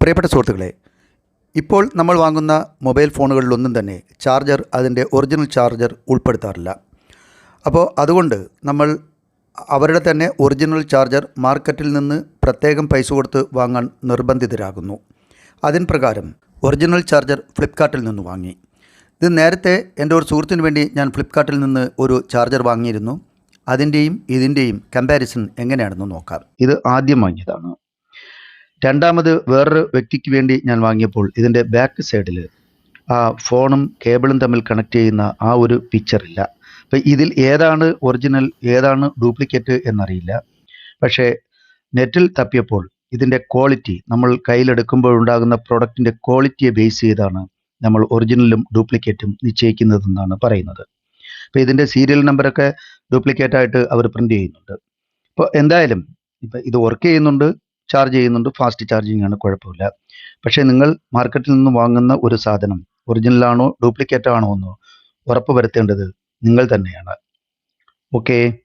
പ്രിയപ്പെട്ട സുഹൃത്തുക്കളെ ഇപ്പോൾ നമ്മൾ വാങ്ങുന്ന മൊബൈൽ ഫോണുകളിലൊന്നും തന്നെ ചാർജർ അതിന്റെ ഒറിജിനൽ ചാർജർ ഉൾപ്പെടുത്താറില്ല. അപ്പോൾ അതുകൊണ്ട് നമ്മൾ അവരുടെ തന്നെ ഒറിജിനൽ ചാർജർ മാർക്കറ്റിൽ നിന്ന് പ്രത്യേകം പൈസ കൊടുത്ത് വാങ്ങാൻ നിർബന്ധിതരാകുന്നു. അതിന് പ്രകാരം ഒറിജിനൽ ചാർജർ ഫ്ലിപ്കാർട്ടിൽ നിന്ന് വാങ്ങി. ഇത് നേരത്തെ എന്റെ ഒരു സുഹൃത്തിന് വേണ്ടി ഞാൻ ഫ്ലിപ്കാർട്ടിൽ നിന്ന് ഒരു ചാർജർ വാങ്ങിയിരുന്നു. അതിന്റെയും ഇതിന്റെയും കമ്പാരിസൺ എങ്ങനെയാണെന്ന് നോക്കാം. ഇത് ആദ്യം വാങ്ങിയതാണ്. രണ്ടാമത് വേറൊരു വ്യക്തിക്ക് വേണ്ടി ഞാൻ വാങ്ങിയപ്പോൾ ഇതിന്റെ ബാക്ക് സൈഡിൽ ആ ഫോണും കേബിളും തമ്മിൽ കണക്ട് ചെയ്യുന്ന ആ ഒരു പിക്ചർ ഇല്ല. അപ്പം ഇതിൽ ഏതാണ് ഒറിജിനൽ ഏതാണ് ഡ്യൂപ്ലിക്കേറ്റ് എന്നറിയില്ല. പക്ഷേ നെറ്റിൽ തപ്പിയപ്പോൾ ഇതിന്റെ ക്വാളിറ്റി നമ്മൾ കയ്യിലെടുക്കുമ്പോഴുണ്ടാകുന്ന പ്രോഡക്റ്റിന്റെ ക്വാളിറ്റിയെ ബേസ് ചെയ്താണ് നമ്മൾ ഒറിജിനലും ഡ്യൂപ്ലിക്കേറ്റും നിശ്ചയിക്കുന്നതെന്നാണ് പറയുന്നത്. അപ്പോൾ ഇതിന്റെ സീരിയൽ നമ്പറൊക്കെ ഡ്യൂപ്ലിക്കേറ്റ് ആയിട്ട് അവർ പ്രിന്റ് ചെയ്യുന്നുണ്ട്. അപ്പോൾ എന്തായാലും ഇപ്പം ഇത് വർക്ക് ചെയ്യുന്നുണ്ട്. ചാർജ് ചെയ്യുന്നുണ്ട്. ഫാസ്റ്റ് ചാർജിങ് ആണ് കുഴപ്പമില്ല. പക്ഷേ നിങ്ങൾ മാർക്കറ്റിൽ നിന്ന് വാങ്ങുന്ന ഒരു സാധനം ഒറിജിനലാണോ ഡ്യൂപ്ലിക്കേറ്റ് ആണോ എന്നോ ഉറപ്പ് വരുത്തേണ്ടത് നിങ്ങൾ തന്നെയാണ്. ഓക്കേ